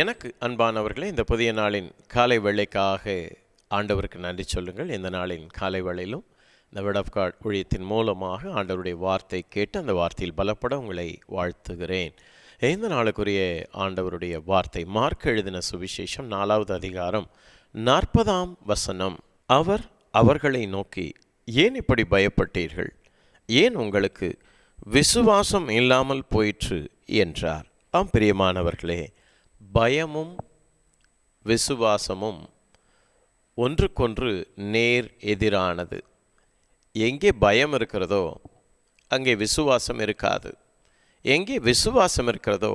எனக்கு அன்பானவர்களே இந்த புதிய நாளின் காலை வேளைக்காக ஆண்டவருக்கு நன்றி சொல்லுங்கள். இந்த நாளின் காலை வேளையிலும் இந்த வேர்ட் ஆஃப் காட் ஊழியத்தின் மூலமாக ஆண்டவருடைய வார்த்தை கேட்டு அந்த வார்த்தையில் பலப்பட உங்களை வாழ்த்துகிறேன். இந்த நாளுக்குரிய ஆண்டவருடைய வார்த்தை மார்க் எழுதின சுவிசேஷம் நாலாவது அதிகாரம் நாற்பதாம் வசனம். அவர் அவர்களை நோக்கி ஏன் இப்படி பயப்பட்டீர்கள்? ஏன் உங்களுக்கு விசுவாசம் இல்லாமல் போயிற்று? என்றார். ஆம் பிரியமானவர்களே பயமும் விசுவாசமும் ஒன்றுக்கொன்று நேர் எதிரானது. எங்கே பயம் இருக்கிறதோ அங்கே விசுவாசம் இருக்காது. எங்கே விசுவாசம் இருக்கிறதோ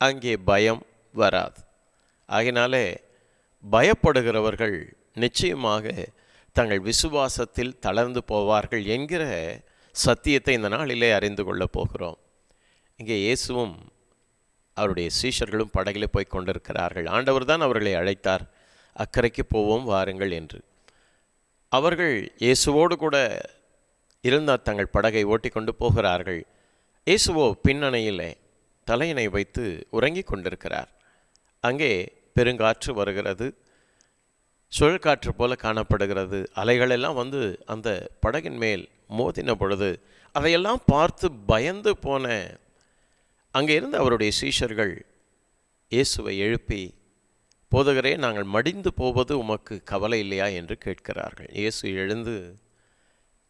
அங்கே பயம் வராது. ஆகினாலே பயப்படுகிறவர்கள் நிச்சயமாக தங்கள் விசுவாசத்தில் தளர்ந்து போவார்கள் என்கிற சத்தியத்தை இந்த நாளிலே அறிந்து கொள்ளப் போகிறோம். இங்கே இயேசுவும் அவருடைய சீஷர்களும் படகில் போய் கொண்டிருக்கிறார்கள். ஆண்டவர் தான் அவர்களை அழைத்தார். அக்கறைக்கு போவோம் வாருங்கள் என்று. அவர்கள் இயேசுவோடு கூட இருந்தால் தங்கள் படகை ஓட்டி கொண்டு போகிறார்கள். இயேசுவோ பின்னணையிலே தலையணை வைத்து உறங்கிக் கொண்டிருக்கிறார். அங்கே பெருங்காற்று வருகிறது. சுழற்காற்று போல காணப்படுகிறது. அலைகளெல்லாம் வந்து அந்த படகின் மேல் மோதின பொழுது அதையெல்லாம் பார்த்து பயந்து போன அங்கே இருந்த அவருடைய சீஷர்கள் இயேசுவை எழுப்பி போதகரே நாங்கள் மடிந்து போவது உமக்கு கவலை இல்லையா? என்று கேட்கிறார்கள். இயேசு எழுந்து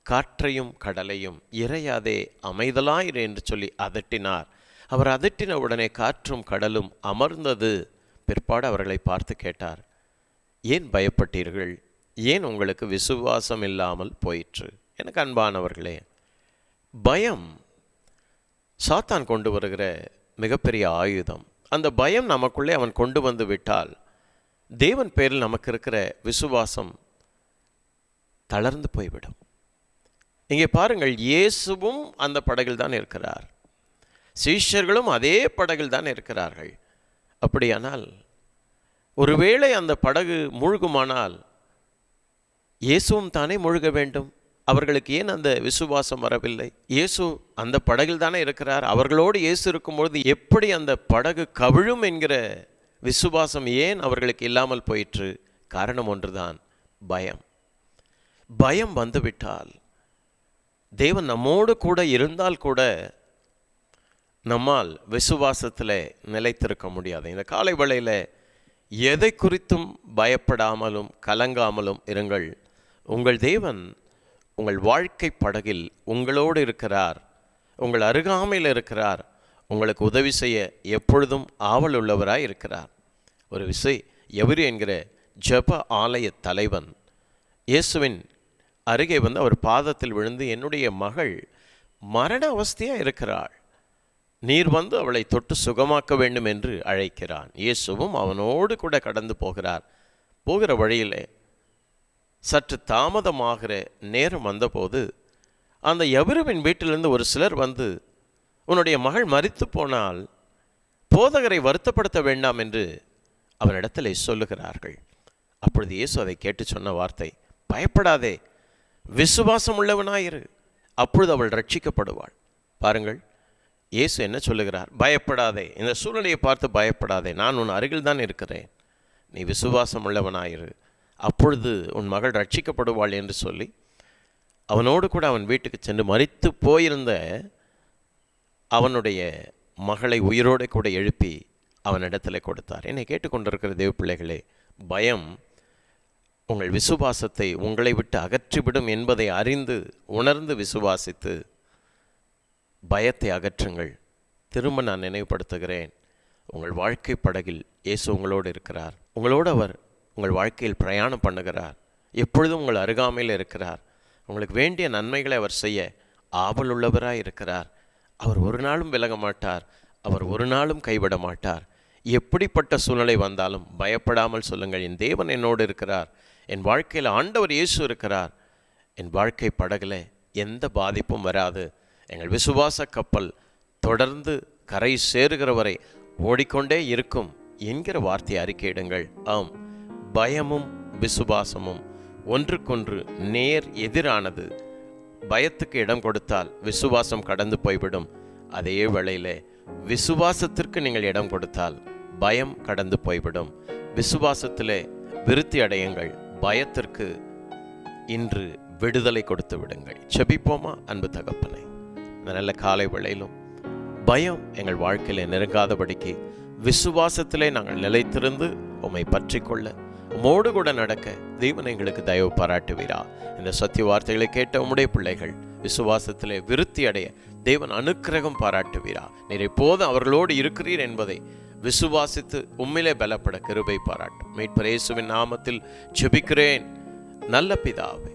காற்றையும் கடலையும் இறையாதே அமைதலாயிரு என்று சொல்லி அதட்டினார். அவர் அதட்டின உடனே காற்றும் கடலும் அமர்ந்தது. பிற்பாடு அவர்களை பார்த்து கேட்டார் ஏன் பயப்பட்டீர்கள்? ஏன் உங்களுக்கு விசுவாசம் இல்லாமல் போயிற்று? எனக்கு அன்பானவர்களே பயம் சாத்தான் கொண்டு வருகிற மிகப்பெரிய ஆயுதம். அந்த பயம் நமக்குள்ளே அவன் கொண்டு வந்து விட்டால் தேவன் பேரில் நமக்கு இருக்கிற விசுவாசம் தளர்ந்து போய்விடும். இங்கே பாருங்கள் இயேசுவும் அந்த படகில் தான் இருக்கிறார். சீஷர்களும் அதே படகில் தான் இருக்கிறார்கள். அப்படியானால் ஒருவேளை அந்த படகு மூழ்குமானால் இயேசுவும் தானே மூழ்க வேண்டும்? அவர்களுக்கு ஏன் அந்த விசுவாசம் வரவில்லை? இயேசு அந்த படகில் தானே இருக்கிறார்? அவர்களோடு இயேசு இருக்கும்பொழுது எப்படி அந்த படகு கவிழும் என்கிற விசுவாசம் ஏன் அவர்களுக்கு இல்லாமல் போயிற்று? காரணம் ஒன்றுதான் பயம். பயம் வந்துவிட்டால் தேவன் நம்மோடு கூட இருந்தால் கூட நம்மால் விசுவாசத்தில் நிலைத்திருக்க முடியாது. இந்த காலை வேளையில் எதை குறித்தும் பயப்படாமலும் கலங்காமலும் இருங்கள். உங்கள் தேவன் உங்கள் வாழ்க்கை படகில் உங்களோடு இருக்கிறார். உங்கள் அருகாமையில் இருக்கிறார். உங்களுக்கு உதவி செய்ய எப்பொழுதும் ஆவல் உள்ளவராய் இருக்கிறார். ஒரு விசை எவரு என்கிற ஜப ஆலய தலைவன். இயேசுவின் அருகே வந்து அவர் பாதத்தில் விழுந்து என்னுடைய மகள் மரண அவஸ்தையாக இருக்கிறாள். நீர் வந்து அவளை தொட்டு சுகமாக்க வேண்டும் என்று அழைக்கிறான். இயேசுவும் அவனோடு கூட கடந்து போகிறார். போகிற வழியிலே சற்று தாமதமாகிற நேரம் வந்தபோது அந்த எவருவின் வீட்டிலிருந்து ஒரு சிலர் வந்து உன்னுடைய மகள் மறித்து போனால் போதகரை வருத்தப்படுத்த வேண்டாம் என்று அவரிடத்தில் சொல்லுகிறார்கள். அப்பொழுது இயேசு அதை கேட்டு சொன்ன வார்த்தை பயப்படாதே விசுவாசம் உள்ளவனாயிரு அப்பொழுது அவள் ரட்சிக்கப்படுவாள் பாருங்கள் இயேசு என்ன சொல்லுகிறார்? பயப்படாதே இந்த சூழ்நிலையை பார்த்து பயப்படாதே. நான் உன் அருகில் தான் இருக்கிறேன். நீ விசுவாசம் உள்ளவனாயிரு அப்பொழுது உன் மகள் ரட்சிக்கப்படுவாள் என்று சொல்லி அவனோடு கூட அவன் வீட்டுக்கு சென்று மறித்து போயிருந்த அவனுடைய மகளை உயிரோடு கூட எழுப்பி அவனிடத்தில் கொடுத்தார். என்னை கேட்டுக்கொண்டிருக்கிற தேவ பிள்ளைகளே பயம் உங்கள் விசுவாசத்தை உங்களை விட்டு அகற்றிவிடும் என்பதை அறிந்து உணர்ந்து விசுவாசித்து பயத்தை அகற்றுங்கள். திரும்ப நான் நினைவுபடுத்துகிறேன். உங்கள் வாழ்க்கை படகில் இயேசு உங்களோடு இருக்கிறார். உங்களோடு அவர் உங்கள் வாழ்க்கையில் பிரயாணம் பண்ணுகிறார். எப்பொழுதும் உங்கள் அருகாமையில் இருக்கிறார். உங்களுக்கு வேண்டிய நன்மைகளை அவர் செய்ய ஆவல் உள்ளவராக இருக்கிறார். அவர் ஒரு நாளும் விலக மாட்டார். அவர் ஒரு நாளும் கைவிட மாட்டார். எப்படிப்பட்ட சூழ்நிலை வந்தாலும் பயப்படாமல் சொல்லுங்கள். என் தேவன் என்னோடு இருக்கிறார். என் வாழ்க்கையில் ஆண்டவர் இயேசு இருக்கிறார். என் வாழ்க்கை படகுல எந்த பாதிப்பும் வராது. எங்கள் விசுவாச கப்பல் தொடர்ந்து கரை சேருகிற வரை ஓடிக்கொண்டே இருக்கும் என்கிற வார்த்தையை அறிக்கையிடுங்கள். ஆம். பயமும் விசுவாசமும் ஒன்றுக்கொன்று நேர் எதிரானது. பயத்துக்கு இடம் கொடுத்தால் விசுவாசம் கடந்து போய்விடும். அதே வேளையிலே விசுவாசத்திற்கு நீங்கள் இடம் கொடுத்தால் பயம் கடந்து போய்விடும். விசுவாசத்திலே விருத்தி அடையுங்கள். பயத்திற்கு இன்று விடுதலை கொடுத்து விடுங்கள். செபிப்போமா அன்பு தகப்பனை? இந்த நல்ல காலை வேளையிலும் பயம் எங்கள் வாழ்க்கையில நெருங்காதபடிக்கு விசுவாசத்திலே நாங்கள் நிலைத்திருந்து உம்மை பற்றி கொள்ள உமோடு கூட நடக்க தெய்வன் எங்களுக்கு தயவு பாராட்டுவீரா. இந்த சத்திய வார்த்தைகளை கேட்ட உம்முடைய பிள்ளைகள் விசுவாசத்திலே விருத்தி அடைய தேவன் அனுக்கிரகம் பாராட்டுவீரா. நீர் எப்போது அவர்களோடு இருக்கிறீர் என்பதை விசுவாசித்து உம்மிலே பலப்பட கிருபை பாராட்டும். மீட்பர் இயேசுவின் நாமத்தில் ஜெபிக்கிறேன். நல்ல பிதாவே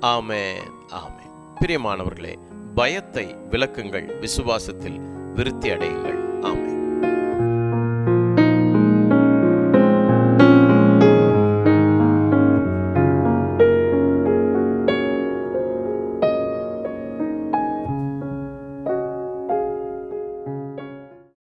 ஆமென் ஆமென். பிரியமானவர்களே பயத்தை விளக்குங்கள் விசுவாசத்தில் விருத்தி அடையுங்கள்.